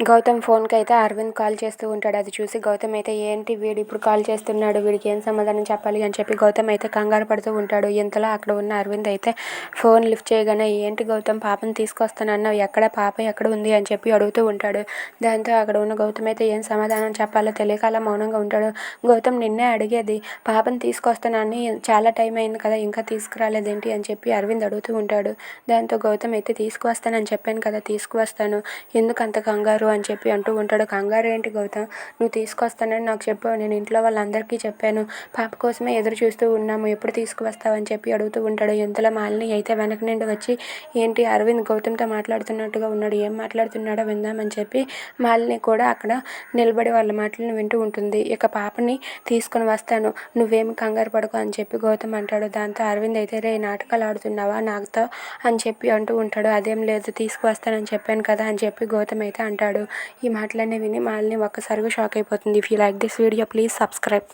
గౌతమ్ ఫోన్కి అయితే అరవింద్ కాల్ చేస్తూ ఉంటాడు. అది చూసి గౌతమ్ అయితే ఏంటి వీడు ఇప్పుడు కాల్ చేస్తున్నాడు? వీడికి ఏం సమాధానం చెప్పాలి? అని చెప్పి గౌతమ్ అయితే కంగారు పడుతూ ఉంటాడు. ఇంతలో అక్కడ ఉన్న అరవింద్ అయితే ఫోన్ లిఫ్ట్ చేయగానే ఏంటి గౌతమ్ పాపని తీసుకొస్తానన్నావు ఎక్కడ? పాప ఎక్కడ ఉంది? అని చెప్పి అడుగుతూ ఉంటాడు. దాంతో అక్కడ ఉన్న గౌతమ్ అయితే ఏం సమాధానం చెప్పాలో తెలియక అలా మౌనంగా ఉంటాడు. గౌతమ్ నిన్నే అడిగేది పాపను తీసుకొస్తానని చాలా టైం అయింది కదా ఇంకా తీసుకురాలేదేంటి? అని చెప్పి అరవింద్ అడుగుతూ ఉంటాడు. దాంతో గౌతమ్ అయితే తీసుకువస్తానని చెప్పాను కదా తీసుకువస్తాను. ఎందుకు అంత కంగారు? అని చెప్పి అంటూ ఉంటాడు. కంగారు ఏంటి గౌతమ్? నువ్వు తీసుకొస్తానని నాకు చెప్పావు. నేను ఇంట్లో వాళ్ళందరికీ చెప్పాను. పాప కోసమే ఎదురు చూస్తూ ఉన్నాము. ఎప్పుడు తీసుకువస్తావని చెప్పి అడుగుతూ ఉంటాడు. ఎంతలో మాలిని అయితే వెనక నుండి వచ్చి ఏంటి అరవింద్ గౌతమ్తో మాట్లాడుతున్నట్టుగా ఉన్నాడు. ఏం మాట్లాడుతున్నాడో విందామని చెప్పి మాలిని కూడా అక్కడ నిలబడి వాళ్ళ మాటలను వింటూ ఉంటుంది. ఇక పాపని తీసుకొని వస్తాను. నువ్వేమి కంగారు పడుకో అని చెప్పి గౌతమ్ అంటాడు. దాంతో అరవింద్ అయితే రే నాటకాలు ఆడుతున్నావా? నాకుతో అని చెప్పి అంటూ ఉంటాడు. అదేం లేదు తీసుకువస్తానని చెప్పాను కదా అని చెప్పి గౌతమ్ అయితే అంటాడు. ఈ మాటలన్నీ విని మాలిని ఒక్కసారిగా షాక్ అయిపోతుంది. If you like this video please subscribe